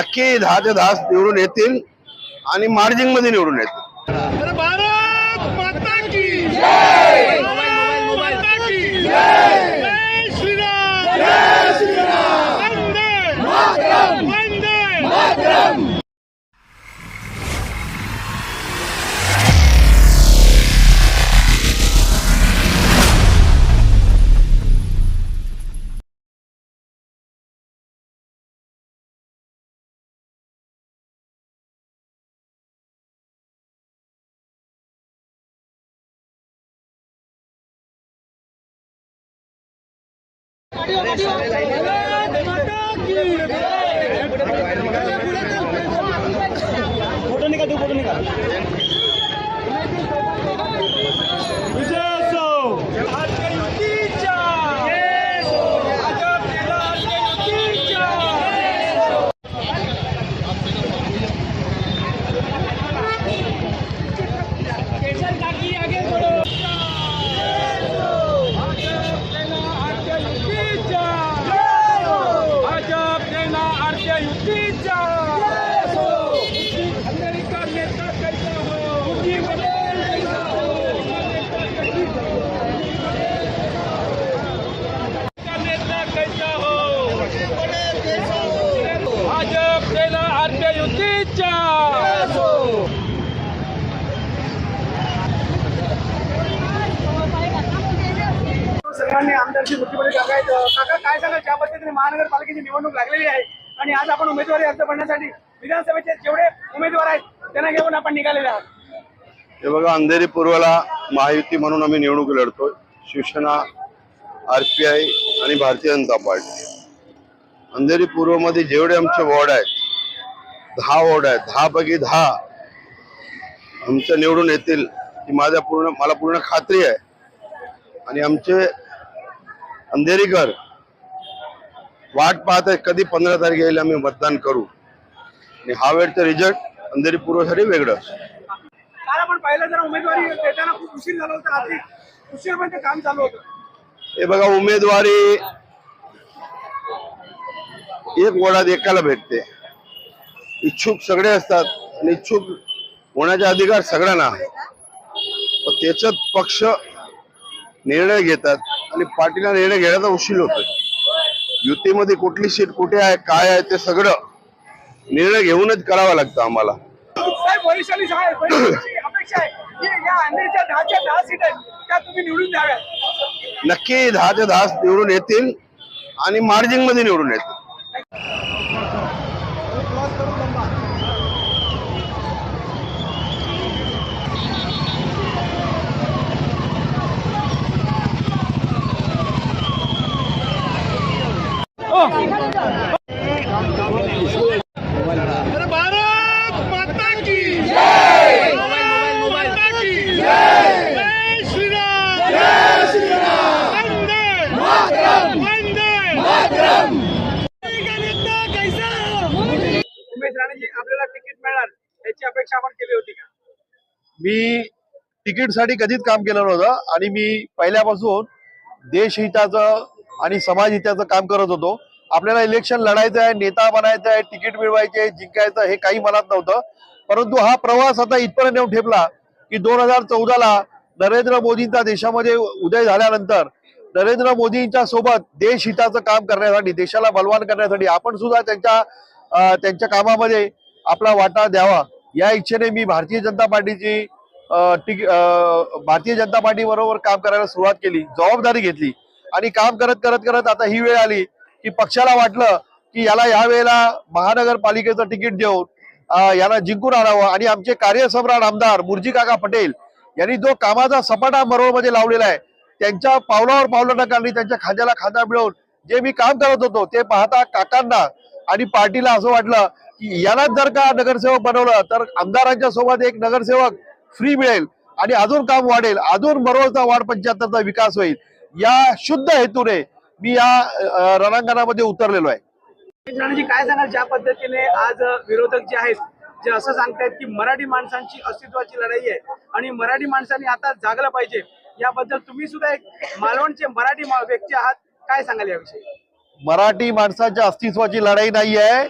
नक्की दहा ते दहा निवडून येतील आणि मार्जिनमध्ये निवडून येतील. अरे भारत माता की जय! माता की जय! जय श्रीराम! जय श्रीराम वंदे मातरम वंदे मातरम विजय असो भारतीय युतीच्या भाजप भारतीय युतीच्या केशर काकी आगे बढ़ो भाजप सेना भारतीय युतीच्या भाजप सेना भारतीय युतीच्या अमेरिका नेता कैसा हो मुझी पटेल कैसा हो नेता कैसा हो भाजप सेना भारतीय युतीच्या. सर्वांनी आमदारची मुख्यमंत्री काका आहेत. काका काय सांगाल? ज्या पद्धतीने महानगरपालिकेची निवडणूक लागलेली आहे आणि आज आपण उमेदवारी अर्ज भरण्यासाठी विधानसभेचे जेवढे उमेदवार आहेत त्यांना घेऊन आपण निघालेले आहात. हे बघा अंधेरी पूर्वला महायुती म्हणून आम्ही निवडणूक लढतोय. शिवसेना आरपीआय आणि भारतीय जनता पार्टी. अंधेरी पूर्वमध्ये जेवढे आमचे वॉर्ड आहेत दहा वॉर्ड आहेत दहा पैकी दहा आमच्या निवडून येतील ही माझ्या पूर्ण मला पूर्ण खात्री आहे. आणि आमचे अंधेरीकर वाट पाहत आहे कधी पंधरा तारखेला आम्ही मतदान करू. आणि हा वेळचं रिझल्ट अंधेरी पूर्वसाठी वेगळं असेल काल आपण पाहिलं जर उमेदवारी देताना खूप उशीर झाला होता रात्री उशीरपर्यंत काम चालू होतं हे बघा उमेदवारी एक वडात एकाला भेटते. इच्छुक सगळे असतात आणि इच्छुक होण्याचा अधिकार सगळ्यांना. त्याच्यात पक्ष निर्णय घेतात आणि पार्टीला निर्णय घेण्याचा उशीर होतोय. युतीमध्ये कुठली सीट कुठे आहे काय आहे ते सगळं निर्णय घेऊनच करावा लागतं आम्हाला. साहेब वरिष्ठांनी साहेब वरिष्ठांची अपेक्षा आहे की या अंधेरीच्या दहाच्या दहा निवडून द्याव्यात? नक्की दहा ते दहा निवडून येतील आणि मार्जिनमध्ये निवडून येतील अरे भारत माता की जय माता की जय जय श्रीराम जय श्रीराम वंदे मातरम वंदे मातरम नेता कैसा हो उमेश राणेजी आपल्याला तिकीट मिळणार याची अपेक्षा आपण केली होती का? मी तिकीटसाठी कधीच काम केलं नव्हतं आणि मी पहिल्यापासून देशहिताचं आणि समाजहिताचं काम करत होतो. आपल्याला इलेक्शन लढायचं आहे नेता बनायचं आहे तिकीट मिळवायचे जिंकायचं हे काही मनात नव्हतं. परंतु हा प्रवास आता इथपर्यंत येऊन ठेपला की दोन हजार चौदाला नरेंद्र मोदींचा देशामध्ये उदय झाल्यानंतर नरेंद्र मोदींच्या सोबत देशहिताचं काम करण्यासाठी देशाला बलवान करण्यासाठी आपण सुद्धा त्यांच्या त्यांच्या कामामध्ये आपला वाटा द्यावा. या इच्छेने मी भारतीय जनता पार्टीची अं, भारतीय जनता पार्टी बरोबर काम करायला सुरुवात केली जबाबदारी घेतली. आणि काम करत करत करत आता ही वेळ आली की पक्षाला वाटलं की याला या वेळेला महानगरपालिकेचं तिकीट देऊन याला जिंकून आणावं. आणि आमचे कार्यसम्राट आमदार मुरजी काका पटेल यांनी जो कामाचा सपाटा मरोळमध्ये लावलेला आहे त्यांच्या पावलावर पावलं टाकली त्यांच्या खांद्याला खांदा मिळवून जे मी काम करत होतो ते पाहता काकांना आणि पार्टीला असं वाटलं यालाच जर का नगरसेवक बनवलं तर आमदारांच्या सोबत एक नगरसेवक फ्री मिळेल आणि अजून काम वाढेल अजून मरोळचा वाढ पंच्याहत्तरचा विकास होईल. या शुद्ध हेतूने मी या रणांगणामध्ये उतरलेलो आहे. काय सांगाल? ज्या पद्धतीने आज विरोधक जे आहेत जे असं सांगतायत की मराठी माणसांची अस्तित्वाची लढाई आहे आणि मराठी माणसांनी आता जागलं पाहिजे याबद्दल तुम्ही सुद्धा एक मालवणचे मराठी व्यक्ती आहात. काय सांगाल याविषयी? मराठी माणसाच्या अस्तित्वाची लढाई नाही आहे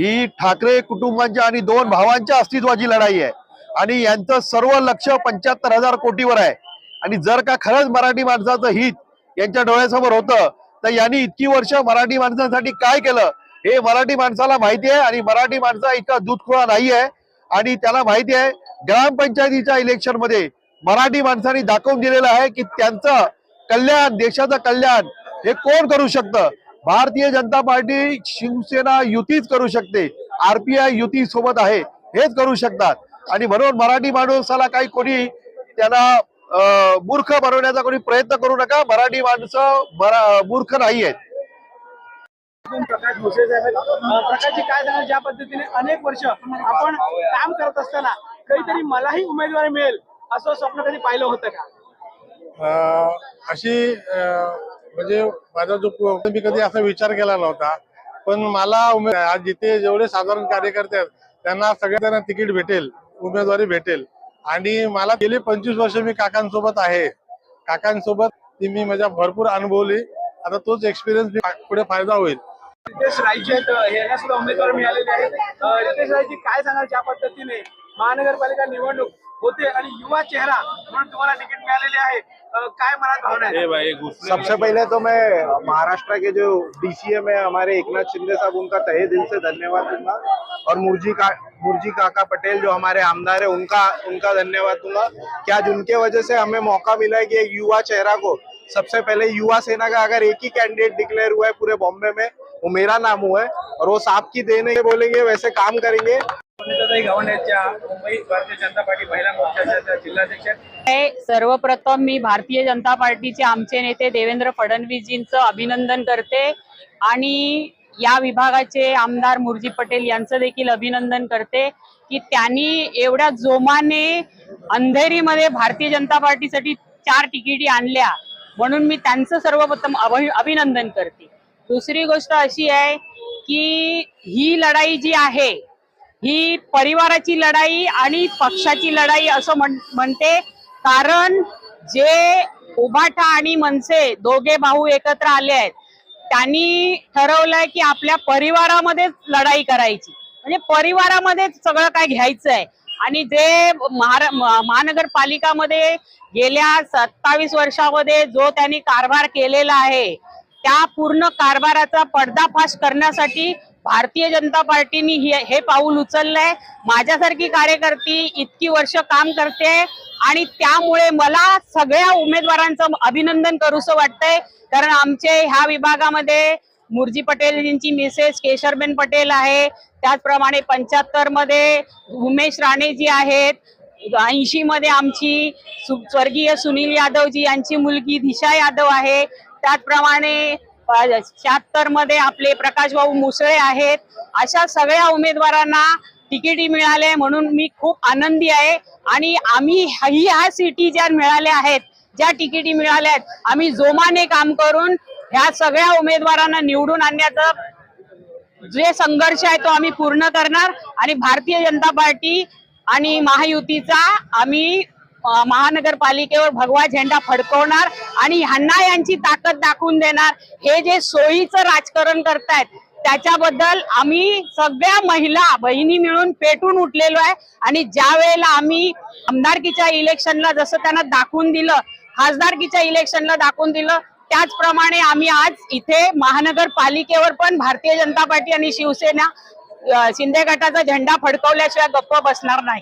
ही ठाकरे कुटुंबांच्या आणि दोन भावांच्या अस्तित्वाची लढाई आहे. आणि यांचं सर्व लक्ष पंच्याहत्तर हजार कोटीवर आहे. आणि जर का खरंच मराठी माणसाचं हित यांच्या डोळ्यासमोर होतं तर यांनी इतकी वर्ष मराठी माणसांसाठी काय केलं? हे मराठी माणसाला माहिती आहे आणि मराठी माणसा इतका दूधखोळा नाही आहे आणि त्याला माहिती आहे ग्रामपंचायतीच्या इलेक्शनमध्ये मराठी माणसांनी दाखवून दिलेलं आहे की त्यांचं कल्याण देशाचं कल्याण हे कोण करू शकतं? भारतीय जनता पार्टी शिवसेना युतीच करू शकते. आरपीआय युती सोबत आहे. हेच करू शकतात. आणि म्हणून मराठी माणसाला काही कोणी त्यांना अं, मूर्ख बनवण्याचा कोणी प्रयत्न करू नका. मराठी माणसं मरा- मूर्ख नाही आहेत. प्रकाश प्रकाशजी काय सांगाल ज्या पद्धतीने अनेक वर्ष आपण काम करत असताना काहीतरी मलाही उमेदवारी मिळेल असं स्वप्न कधी पाहिलं होतं का? अशी म्हणजे माझा जो मी कधी असा विचार केला नव्हता. पण मला उमेद आज जिथे जेवढे साधारण कार्यकर्ते आहेत त्यांना सगळ्यांना तिकीट भेटेल उमेदवारी भेटेल. आणि मला गेली पंचवीस वर्ष मी काकांसोबत आहे. काकांसोबत ती मी माझ्या भरपूर अनुभवली. आता तोच एक्सपिरियन्स पुढे फायदा होईल. रितेश रायचे यांना सुद्धा उमेदवार मिळालेले आहेत. रितेश रायजी काय सांगाल ज्या पद्धतीने महानगरपालिका निवडणूक होते आणि युवा चेहरा म्हणून तुम्हाला तिकीट मिळालेले आहे? काय मनात भावना आहे? सबसे पहले तो मैं महाराष्ट्र के जो डीसीएम है हमारे एकनाथ शिंदे साहब उनका तहे दिल से धन्यवाद दूँगा। और मुरजी का मुरजी काका पटेल जो हमारे आमदार है उनका उनका धन्यवाद दूँगा। कि आज उनके वजह से हमें मौका मिला है कि एक युवा चेहरा को सबसे पहले युवा सेना का अगर एक ही कैंडिडेट डिक्लेयर हुआ है पूरे बॉम्बे में वो मेरा नाम हुआ है और वो साहब की देने बोलेंगे वैसे काम करेंगे। पंडिताताई गव्हाणे मुंबई भारतीय जनता पार्टी महिला मोर्चाच्या जिल्हाध्यक्ष सर्वप्रथम मी भारतीय जनता पार्टीचे आमचे नेते देवेंद्र फडणवीसजींचं अभिनंदन करते आणि या विभागाचे आमदार मुरजी पटेल यांचं देखील अभिनंदन करते की त्यांनी एवढ्या जोमाने अंधेरीमध्ये भारतीय जनता पार्टीसाठी चार तिकिटी आणल्या. म्हणून मी त्यांचं सर्वप्रथम अभिनंदन करते. दुसरी गोष्ट अशी आहे की ही लढाई जी आहे ही परिवाराची लढाई आणि पक्षाची लढाई असं म्हण- म्हणते. कारण जे उभाठा आणि मनसे दोघे भाऊ एकत्र आले आहेत त्यांनी ठरवलंय की आपल्या परिवारामध्येच लढाई करायची. म्हणजे परिवारामध्येच सगळं काय घ्यायचं आहे. आणि जे महारा महानगरपालिकामध्ये गेल्या सत्तावीस वर्षामध्ये जो त्यांनी कारभार केलेला आहे त्या पूर्ण कारभाराचा पडदाफाश करण्यासाठी भारतीय जनता पार्टीने हे पाऊल उचललंय. माझ्यासारखी कार्यकर्ती इतकी वर्ष काम करते आणि त्यामुळे मला सगळ्या उमेदवारांचं अभिनंदन करूसं वाटतंय. कारण आमचे ह्या विभागामध्ये मुरजी पटेलजींची मिसेस केशरबेन पटेल आहे. त्याचप्रमाणे पंच्याहत्तरमध्ये उमेश राणे जी आहेत. ऐंशी मध्ये आमची सु- स्वर्गीय सुनील यादवजी यांची मुलगी दिशा यादव आहे. त्याचप्रमाणे शहात्तरमध्ये आपले प्रकाश भाऊ मुसळे आहेत. अशा सगळ्या उमेदवारांना तिकिटी मिळाले म्हणून मी खूप आनंदी आहे. आणि आम्ही ही ह्या सिटी ज्या मिळाल्या आहेत ज्या तिकिटी मिळाल्या आहेत आम्ही जोमाने काम करून ह्या सगळ्या उमेदवारांना निवडून आणण्याचं जे संघर्ष आहे तो आम्ही पूर्ण करणार. आणि भारतीय जनता पार्टी आणि महायुतीचा आम्ही महानगरपालिकेवर भगवा झेंडा फडकवणार आणि ह्यांना यांची ताकद दाखवून देणार. हे जे सोयीचं राजकारण करतायत त्याच्याबद्दल आम्ही सगळ्या महिला बहिणी मिळून पेटून उठलेलो आहे. आणि ज्या वेळेला आम्ही आमदारकीच्या इलेक्शनला जसं त्यांना दाखवून दिलं खासदारकीच्या इलेक्शनला दाखवून दिलं त्याचप्रमाणे आम्ही आज इथे महानगरपालिकेवर पण भारतीय जनता पार्टी आणि शिवसेना शिंदे गटाचा झेंडा फडकवल्याशिवाय गप्प बसणार नाही.